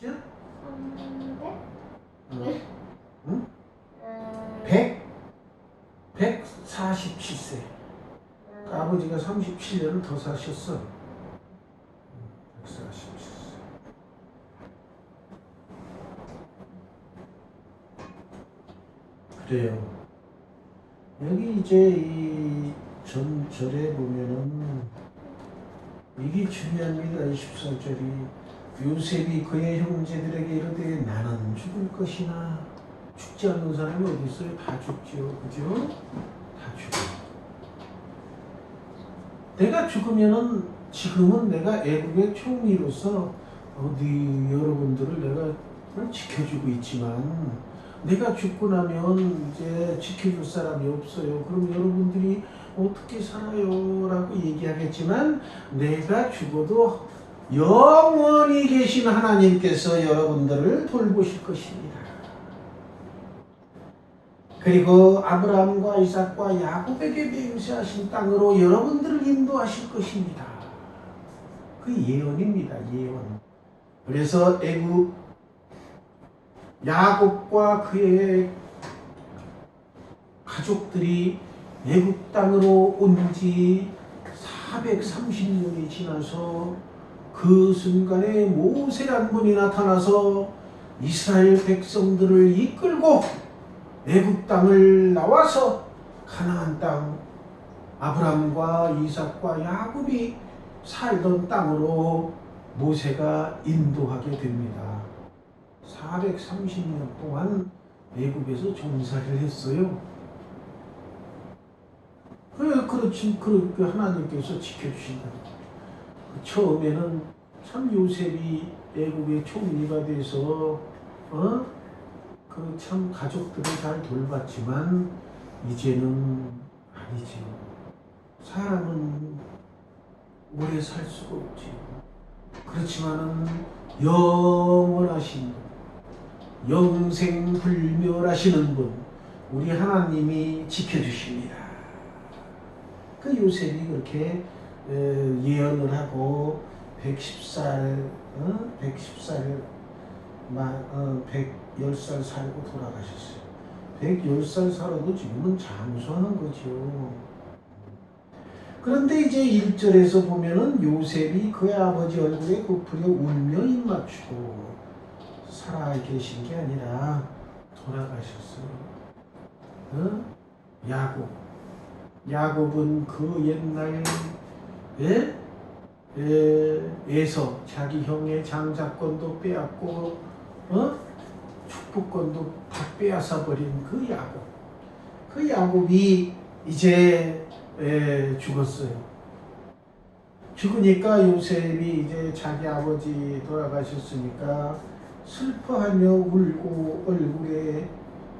그죠? 300? 응? 응? 음, 100? 147세. 음, 아버지가 37년을 더 사셨어. 147세. 그래요. 여기 이제 이 전절에 보면은 이게 중요합니다. 24절이 요셉이 그의 형제들에게 이르되 나는 죽을 것이나 죽지 않는 사람이 어디 있어요? 다 죽지요. 그죠? 다 죽어요. 내가 죽으면은 지금은 내가 애국의 총리로서 어디 여러분들을 내가 지켜주고 있지만 내가 죽고 나면 이제 지켜줄 사람이 없어요. 그럼 여러분들이 어떻게 살아요? 라고 얘기하겠지만 내가 죽어도 영원히 계신 하나님께서 여러분들을 돌보실 것입니다. 그리고 아브라함과 이삭과 야곱에게 맹세하신 땅으로 여러분들을 인도하실 것입니다. 그 예언입니다. 예언. 그래서 애굽 야곱과 그의 가족들이 애굽 땅으로 온 지 430년이 지나서 그 순간에 모세란 분이 나타나서 이스라엘 백성들을 이끌고 애굽 땅을 나와서 가나안 땅 아브람과 이삭과 야곱이 살던 땅으로 모세가 인도하게 됩니다. 430년 동안 애굽에서 종살이를 했어요. 그래 그렇지 그렇게 하나님께서 지켜주신다. 그 처음에는 참 요셉이 애굽의 총리가 돼서 어? 그 참 가족들을 잘 돌봤지만 이제는 아니지. 사람은 오래 살 수가 없지. 그렇지만은 영원하신 분, 영생 불멸하시는 분, 우리 하나님이 지켜주십니다. 그 요셉이 그렇게 에, 예언을 하고 110살, 어? 110살, 어, 110살 살고 돌아가셨어요. 110살 살아도 지금은 장수하는 거죠. 그런데 이제 1절에서 보면은 요셉이 그의 아버지 얼굴에 굽으려 울며 입 맞추고 살아 계신 게 아니라 돌아가셨어요. 어? 야곱. 야곱은 그 옛날 에? 에, 에서 자기 형의 장자권도 빼앗고 어? 축복권도 다 빼앗아 버린 그 야곱. 그 야곱이 이제 에, 죽었어요. 죽으니까 요셉이 이제 자기 아버지 돌아가셨으니까 슬퍼하며 울고 얼굴에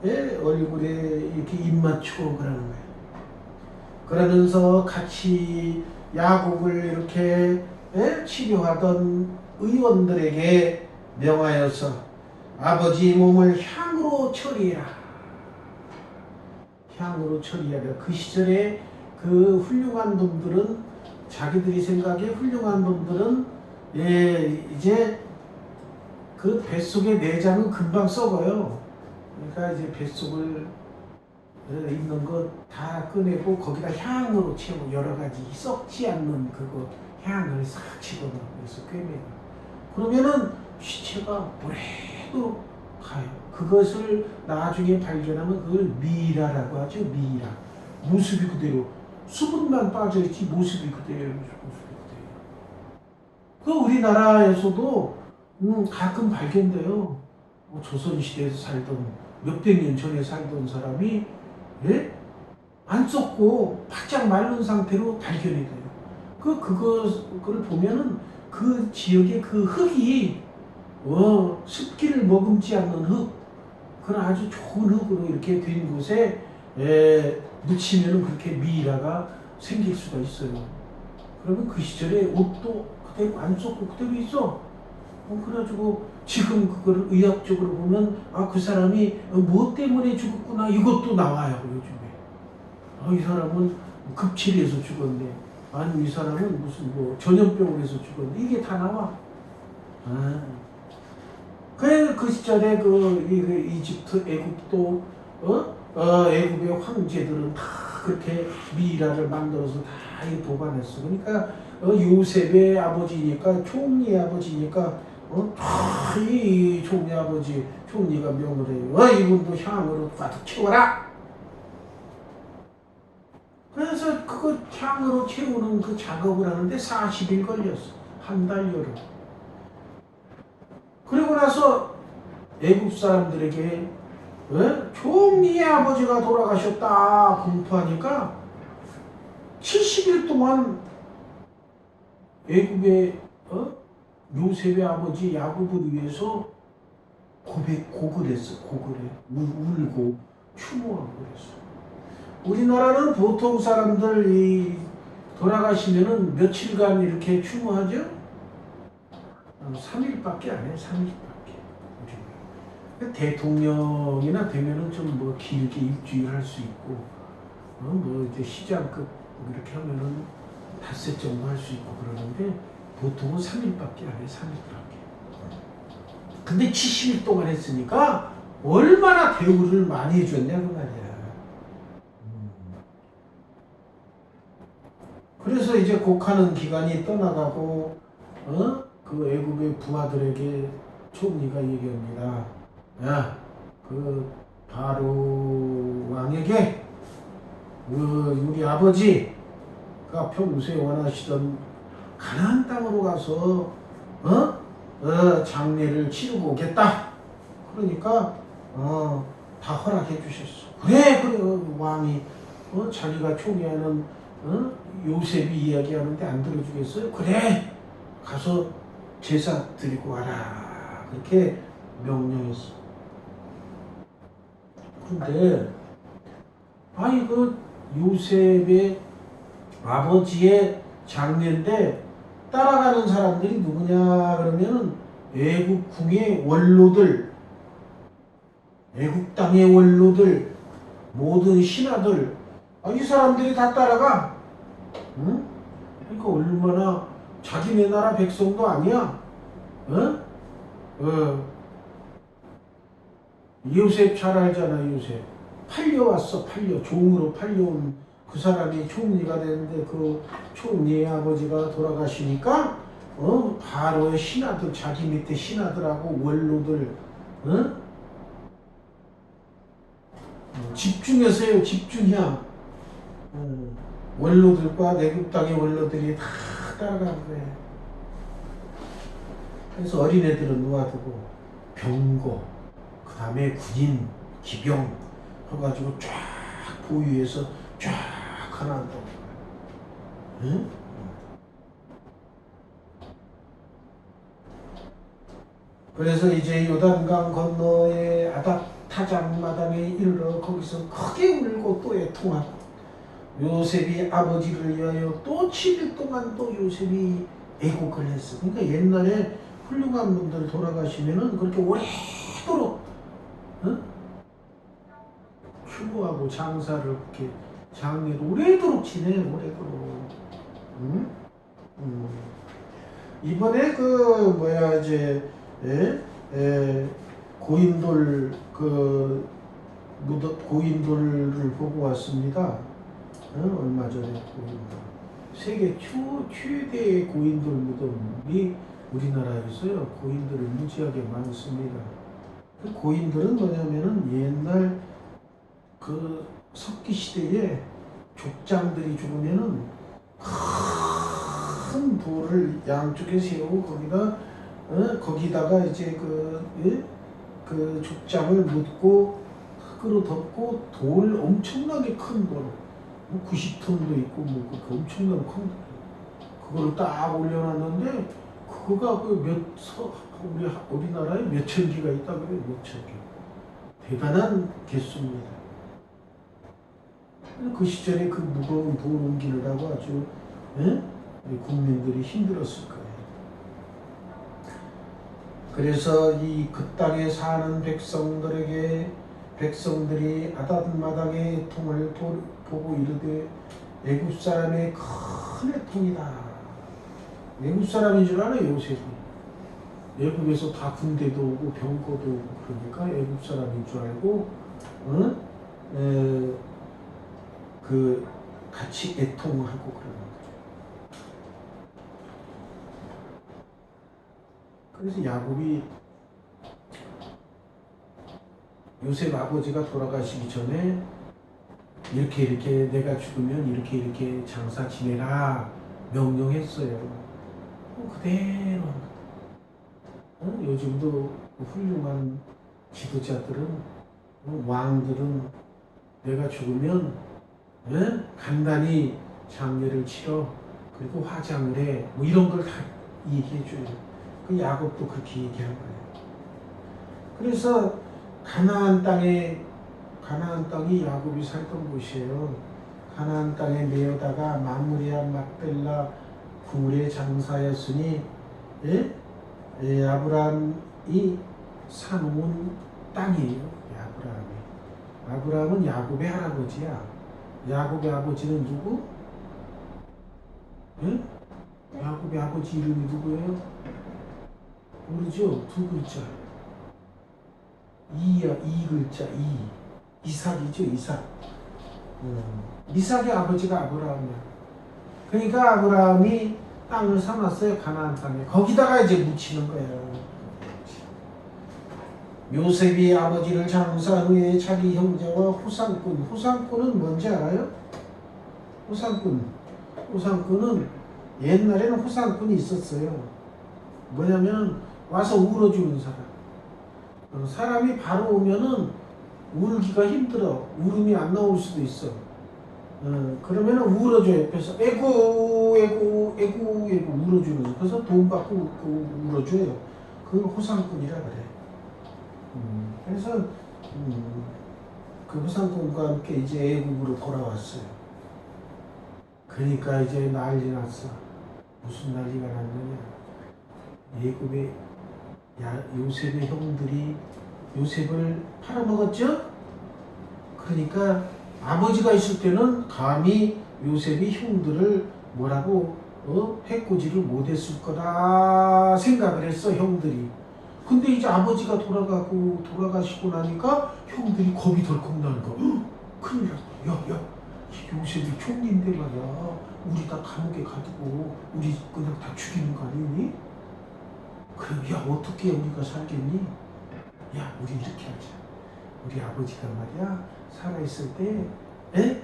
에, 얼굴에 이렇게 입 맞추고 그러는 거예요. 그러면서 같이 야곱을 이렇게 에, 치료하던 의원들에게 명하여서 아버지 몸을 향으로 처리해라. 향으로 처리하라. 그 시절에 그 훌륭한 분들은 자기들이 생각에 훌륭한 분들은 예, 이제 그 뱃속의 내장은 금방 썩어요. 그러니까 이제 뱃속을 어, 있는 거 다 꺼내고 거기다 향으로 채우고 여러 가지 썩지 않는 그거 향을 싹 집어넣어 그래서 꿰매요. 그러면은 시체가 오래도 가요. 그것을 나중에 발견하면 그걸 미라라고 하죠. 미라. 모습이 그대로 수분만 빠져있지 모습이 그대로 모습이 그대로. 그 우리나라에서도 음, 가끔 발견돼요. 뭐 조선시대에서 살던 몇백 년 전에 살던 사람이 예? 안 썩고 바짝 마른 상태로 발견이 돼요. 그 그거를 보면은 그 지역의 그 흙이 어, 습기를 머금지 않는 흙, 그런 아주 좋은 흙으로 이렇게 된 곳에 에, 묻히면 그렇게 미라가 생길 수가 있어요. 그러면 그 시절에 옷도 그대로 안 썩고 그대로 있어. 어, 그래가지고 지금 그거를 의학적으로 보면 아 그 사람이 뭐 때문에 죽었구나 이것도 나와요 요즘에. 아, 이 사람은 급체리해서 죽었네. 아니 이 사람은 무슨 뭐 전염병으로 해서 죽었네. 이게 다 나와. 아. 그 시절에 그, 이, 그 이집트 애국도 어? 어, 애국의 황제들은 다 그렇게 미이라를 만들어서 다이 도반했어. 그러니까 어, 요셉의 아버지니까 총리 아버지니까 어? 다이 총리 아버지 총리가 명을 해요. 어, 이분도 향으로 가득 채워라. 그래서 그거 향으로 채우는 그 작업을 하는데 40일 걸렸어. 한 달 여름. 그리고 나서 애국 사람들에게 왜? 총리의 아버지가 돌아가셨다 공포하니까 70일 동안 애국의 어? 요셉의 아버지 야곱을 위해서 고백 곡을 했어 곡을 해 울, 울고 추모하고 그랬어 우리나라는 보통 사람들 이 돌아가시면은 며칠간 이렇게 추모하죠? 어, 3일밖에 안 해, 3일밖에. 우리는. 대통령이나 되면은 좀 뭐 길게 일주일 할수 있고, 어, 뭐 이제 시장급 이렇게 하면은 닷새 정도 할 수 있고 그러는데 보통은 3일밖에 안 해, 3일밖에. 근데 70일 동안 했으니까 얼마나 대우를 많이 해줬냐 그 말이야. 음. 그래서 이제 곡하는 기간이 떠나가고 어? 그 애국의 부하들에게 총리가 얘기합니다. 야, 그 바로 왕에게 그 우리 아버지가 평소에 원하시던 가나안 땅으로 가서 어? 어, 장례를 치르고 오겠다. 그러니까 어, 다 허락해 주셨어. 그래, 그래 왕이 어, 자기가 총리하는 어? 요셉이 이야기하는데 안 들어주겠어요? 그래 가서 제사 드리고 와라 그렇게 명령했어. 근데 아니 그 요셉의 아버지의 장례인데 따라가는 사람들이 누구냐 그러면은 애국 궁의 원로들, 애국 땅의 원로들, 모든 신하들 아, 이 사람들이 다 따라가. 응? 그러니까 얼마나 자기네 나라 백성도 아니야. 어? 어. 요셉 잘 알잖아, 요셉. 팔려왔어, 팔려. 종으로 팔려온 그 사람이 총리가 되는데 그 총리의 아버지가 돌아가시니까 어? 바로의 신하들, 자기 밑에 신하들하고 원로들, 어? 어, 집중해서 해요, 집중이야. 어, 원로들과 내국 땅의 원로들이 다 따라가는 거예요. 그래서 어린애들은 놓아두고 병거, 그 다음에 군인, 기병 해가지고 쫙 보유해서 쫙 거예요. 응? 그래서 이제 요단강 건너에 아닥 타작마당에 이르러 거기서 크게 울고 또 애통하고 요셉이 아버지를 위하여 또 7일 동안 또 요셉이 애곡을 했어. 그러니까 옛날에 훌륭한 분들 돌아가시면은 그렇게 오래도록 어? 추모하고 장사를 그렇게 장례를 오래도록 지내 오래도록. 응? 음. 이번에 그 뭐야 이제 예? 예, 고인돌 그 무덤 고인돌을 보고 왔습니다. 어, 얼마 전에 고인돌. 세계 초, 최대의 고인돌 무덤이 우리나라에 있어요. 고인돌이 무지하게 많습니다. 그 고인돌은 뭐냐면은 옛날 그 석기 시대에 족장들이 죽으면은 큰 돌을 양쪽에 세우고 거기다 어? 거기다가 이제 그, 예? 그 족장을 묻고 흙으로 덮고 돌 엄청나게 큰 돌, 뭐 90톤도 있고 뭐 그렇게 엄청난 큰 돌, 그거를 딱 올려놨는데 그거가 그몇 우리 하- 우리나라에 몇천 개가 있다 그래요 몇천 개 대단한 개수입니다. 그 시절에 그 무거운 돌 옮기느라고 아주 예? 우리 국민들이 힘들었을 거예요. 그래서 이 그 땅에 사는 백성들에게 백성들이 아닷마당의 애통을 도- 보고 이르되 애굽 사람의 큰 애통이다. 애굽 사람인 줄 알아요 요셉이. 애국에서 다 군대도 오고 병거도 오고 그러니까 애국 사람인 줄 알고 응? 에, 그 같이 애통하고 그러는 거죠. 그래서 야곱이 요셉 아버지가 돌아가시기 전에 이렇게 이렇게 내가 죽으면 이렇게 이렇게 장사 지내라 명령했어요. 어, 그대로 어? 요즘도 훌륭한 지도자들은 어, 왕들은 내가 죽으면 예? 간단히 장례를 치러 그리고 화장을 해 뭐 이런 걸 다 얘기해 줘요. 그 야곱도 그렇게 얘기한 거예요. 그래서 가나안 땅에 가나안 땅이 야곱이 살던 곳이에요. 가나안 땅에 내어다가 마무리아 막벨라 구울의 장사였으니 예? 예, 아브라함이 사놓은 땅이에요. 예, 아브라함이. 아브라함은 야곱의 할아버지야. 야곱의 아버지는 누구? 예? 야곱의 아버지 이름이 누구예요? 모르죠? 두 글자. 이야, 이 글자, 이. 이삭이죠, 이삭. 음, 이삭의 아버지가 아브라함이야. 그러니까 아브라함이 땅을 사놨어요, 가나안 땅에. 거기다가 이제 묻히는 거예요. 요셉이 아버지를 장사한 후에 자기 형제와 후상꾼. 후상꾼은 뭔지 알아요? 후상꾼. 후상꾼은 옛날에는 후상꾼이 있었어요. 뭐냐면 와서 울어주는 사람. 어, 사람이 바로 오면은 울기가 힘들어. 울음이 안 나올 수도 있어. 어, 그러면은 울어줘 옆에서 에구 에구 에구 에구 울어주는 거. 그래서 돈 받고 울- 울어줘요. 그걸 호상꾼이라 그래. 음, 그래서 음, 그 호상꾼과 함께 이제 애국으로 돌아왔어요. 그러니까 이제 난리 났어. 무슨 난리가 났느냐? 애굽의 야, 요셉의 형들이 요셉을 팔아먹었죠? 그러니까 아버지가 있을 때는 감히 요셉이 형들을 뭐라고 어? 해코지를 못했을 거라 생각을 했어 형들이. 근데 이제 아버지가 돌아가고 돌아가시고 나니까 형들이 겁이 덜컥. 헉, 큰일 났다. 야, 야, 이 요셉이 총리인데 말이야. 우리 다 감옥에 가두고 우리 그냥 다 죽이는 거 아니니? 그럼 야 어떻게 우리가 살겠니? 야 우리 이렇게 하자. 우리 아버지가 말이야 살아있을 때, 에?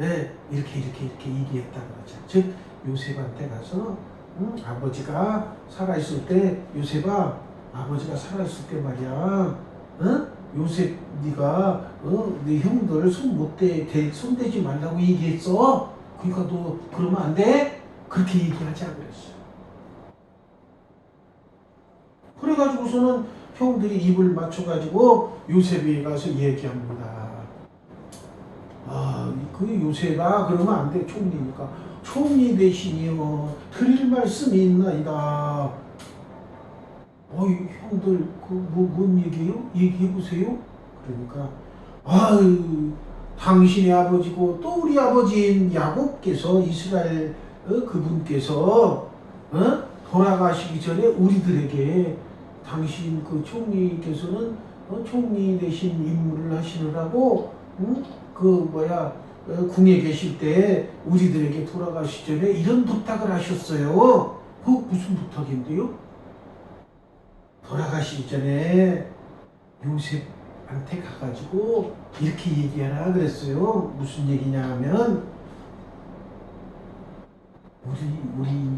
에? 이렇게 이렇게 이렇게 얘기했다 그러자. 즉 요셉한테 가서 응? 아버지가 살아있을 때 요셉아 아버지가 살아있을 때 말이야, 응? 요셉 네가 어? 네 형들 손못대 대, 손대지 말라고 얘기했어. 그러니까 너 그러면 안 돼? 그렇게 얘기하자 그랬어. 그래가지고서는 형들이 입을 맞춰가지고 요셉이 가서 얘기합니다. 아, 그 요셉아 그러면 안 돼. 총리니까. 총리 대신이요. 드릴 말씀이 있나이다. 어이 형들 그뭐뭔 얘기예요? 얘기해 보세요. 그러니까 아유 당신의 아버지고 또 우리 아버지인 야곱께서 이스라엘 어, 그분께서 어? 돌아가시기 전에 우리들에게 당신 그 총리께서는 어, 총리 대신 임무를 하시느라고 응? 그 뭐야 어, 궁에 계실 때 우리들에게 돌아가시기 전에 이런 부탁을 하셨어요. 어 무슨 부탁인데요? 돌아가시기 전에 요셉한테 가가지고 이렇게 얘기하라 그랬어요. 무슨 얘기냐 하면 우리 우리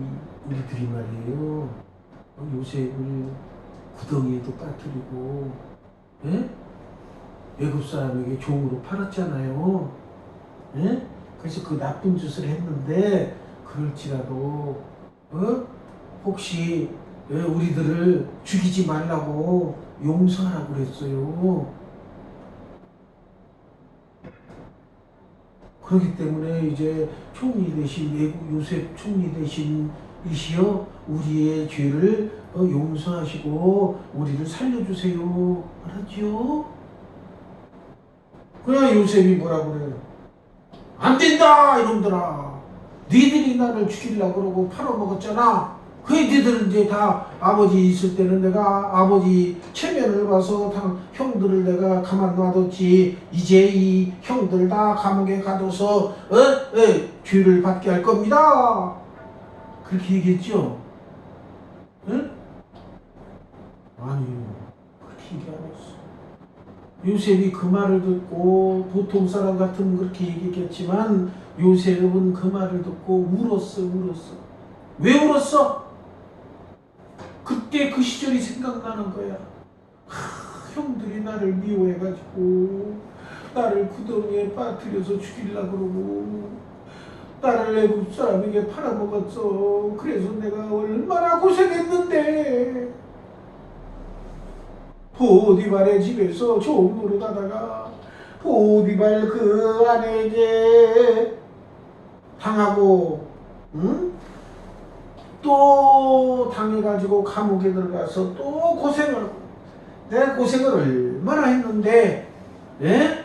우리들이 말이에요. 어, 요셉을 구덩이에도 빠뜨리고 예? 외국 사람에게 종으로 팔았잖아요. 예? 그래서 그 나쁜 짓을 했는데 그럴지라도 어? 혹시 왜 우리들을 죽이지 말라고 용서하라고 그랬어요. 그렇기 때문에 이제 총리 대신 외국 요셉 총리 대신 이시여 우리의 죄를 어, 용서하시고 우리를 살려주세요. 알았죠? 그냥 요셉이 뭐라고 그래요? 안 된다 이놈들아. 니들이 나를 죽이려고 그러고 팔아먹었잖아. 그 애들은 이제 다 아버지 있을 때는 내가 아버지 체면을 봐서 다 형들을 내가 가만 놔뒀지 이제 이 형들 다 감옥에 가둬서 어? 에, 죄를 받게 할 겁니다. 그렇게 얘기했죠. 응? 아니요. 그렇게 얘기 안 했어. 요셉이 그 말을 듣고 보통 사람 같으면 그렇게 얘기했겠지만 요셉은 그 말을 듣고 울었어, 울었어. 왜 울었어? 그때 그 시절이 생각나는 거야. 하, 형들이 나를 미워해가지고 나를 구덩이에 빠뜨려서 죽이려고 그러고 나를 애국 사람에게 팔아먹었어. 그래서 내가 얼마나 고생했는데 보디발의 집에서 좋은 노릇 하다가 보디발 그 아내에게 당하고 응? 또 당해가지고 감옥에 들어가서 또 고생을 내가 고생을 얼마나 했는데 예?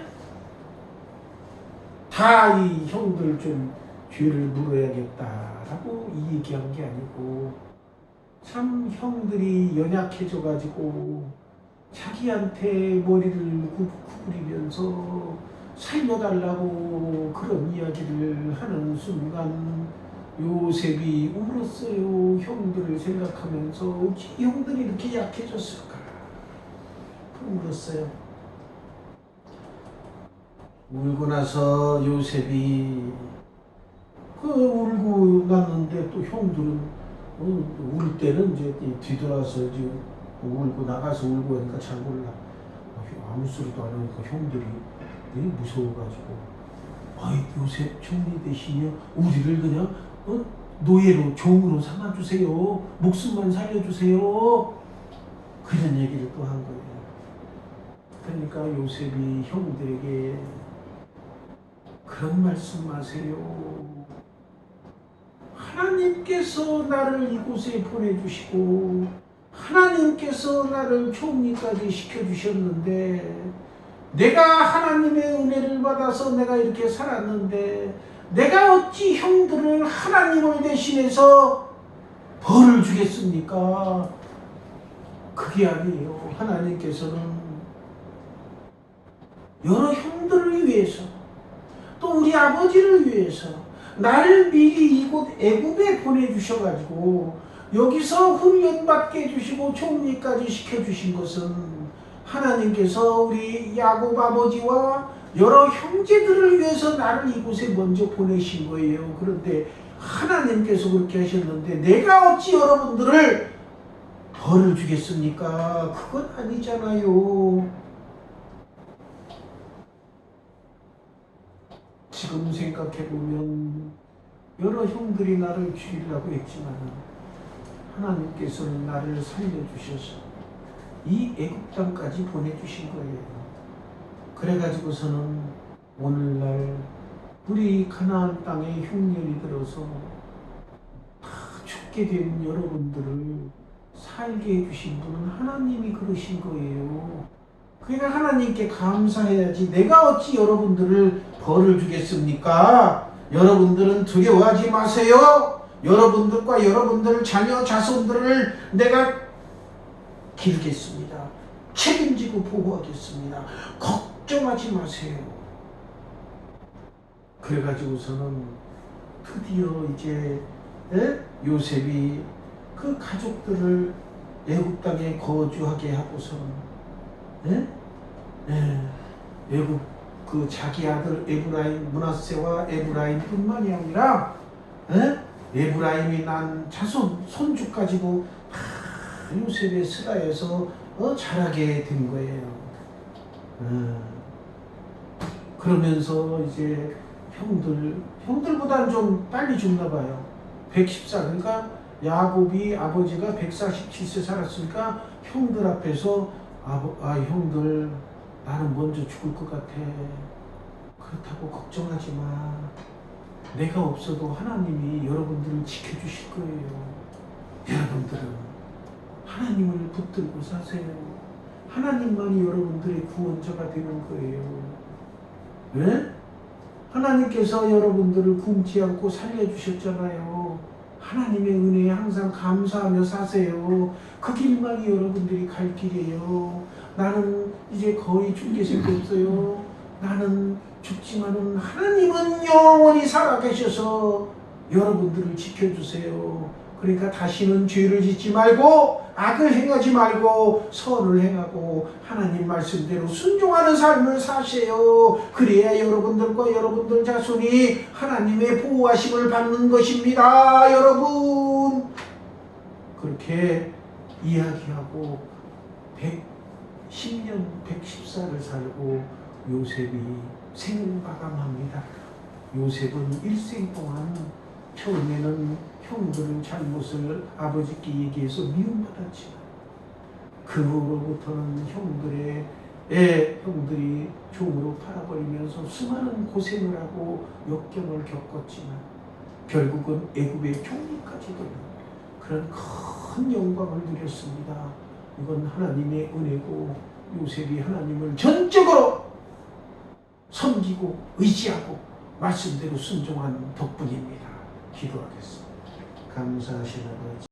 다 이 형들 좀 죄를 물어야겠다라고 이 얘기한 게 아니고 참 형들이 연약해져 가지고 자기한테 머리를 구- 구부리면서 살려달라고 그런 이야기를 하는 순간 요셉이 울었어요. 형들을 생각하면서 어찌 형들이 이렇게 약해졌을까? 울었어요. 울고 나서 요셉이 그 울고 났는데 또 형들은 어, 울 때는 이제 뒤돌아서 이제 울고 나가서 울고 하니까 잘 몰라. 아, 아무 소리도 안 하니까 형들이 무서워가지고 아이 요셉 총리 대신이요 우리를 그냥 어? 노예로 종으로 삼아주세요. 목숨만 살려주세요. 그런 얘기를 또 한 거예요. 그러니까 요셉이 형들에게 그런 말씀 마세요. 하나님께서 나를 이곳에 보내주시고 하나님께서 나를 총리까지 시켜주셨는데 내가 하나님의 은혜를 받아서 내가 이렇게 살았는데 내가 어찌 형들을 하나님을 대신해서 벌을 주겠습니까? 그게 아니에요. 하나님께서는 여러 형들을 위해서 또 우리 아버지를 위해서 나를 미리 이곳 애굽에 보내주셔가지고 여기서 훈련받게 해주시고 총리까지 시켜주신 것은 하나님께서 우리 야곱 아버지와 여러 형제들을 위해서 나를 이곳에 먼저 보내신 거예요. 그런데 하나님께서 그렇게 하셨는데 내가 어찌 여러분들을 벌을 주겠습니까? 그건 아니잖아요. 지금 생각해보면 여러 형들이 나를 죽이려고 했지만 하나님께서는 나를 살려주셔서 이 애굽 땅까지 보내주신 거예요. 그래가지고서는 오늘날 우리 가나안 땅에 흉년이 들어서 다 죽게 된 여러분들을 살게 해주신 분은 하나님이 그러신 거예요. 그러니까 하나님께 감사해야지. 내가 어찌 여러분들을 벌을 주겠습니까? 여러분들은 두려워하지 마세요. 여러분들과 여러분들 자녀 자손들을 내가 기르겠습니다. 책임지고 보호하겠습니다. 걱 정하지 마세요. 그래가지고서는 드디어 이제 예? 요셉이 그 가족들을 애굽 땅에 거주하게 하고서는 예? 예. 애굽 그 자기 아들 에브라임 문하세와 에브라임뿐만이 아니라 예? 에브라임이 난 자손 손주까지도 다 요셉의 스가에서 어, 자라게 된 거예요. 음. 그러면서 이제 형들 형들보다는 좀 빨리 죽나 봐요. 114 그러니까 야곱이 아버지가 147세 살았으니까 형들 앞에서 아버, 아 형들 나는 먼저 죽을 것 같아. 그렇다고 걱정하지 마. 내가 없어도 하나님이 여러분들을 지켜주실 거예요. 여러분들은 하나님을 붙들고 사세요. 하나님만이 여러분들의 구원자가 되는 거예요. 왜? 하나님께서 여러분들을 굶지 않고 살려주셨잖아요. 하나님의 은혜에 항상 감사하며 사세요. 그 길만이 여러분들이 갈 길이에요. 나는 이제 거의 중계생도 없어요. 나는 죽지만은 하나님은 영원히 살아계셔서 여러분들을 지켜주세요. 그러니까 다시는 죄를 짓지 말고 악을 행하지 말고 선을 행하고 하나님 말씀대로 순종하는 삶을 사세요. 그래야 여러분들과 여러분들 자손이 하나님의 보호하심을 받는 것입니다. 여러분 그렇게 이야기하고 110년 114를 살고 요셉이 생마감합니다. 요셉은 일생 동안 처음에는 형들의 잘못을 아버지께 얘기해서 미움받았지만 그 후로부터는 형들의 예, 형들이 종으로 팔아버리면서 수많은 고생을 하고 역경을 겪었지만 결국은 애굽의 총리까지 되는 그런 큰 영광을 누렸습니다. 이건 하나님의 은혜고 요셉이 하나님을 전적으로 섬기고 의지하고 말씀대로 순종한 덕분입니다. 기도하겠습니다. ከሙሳ ሽረቶች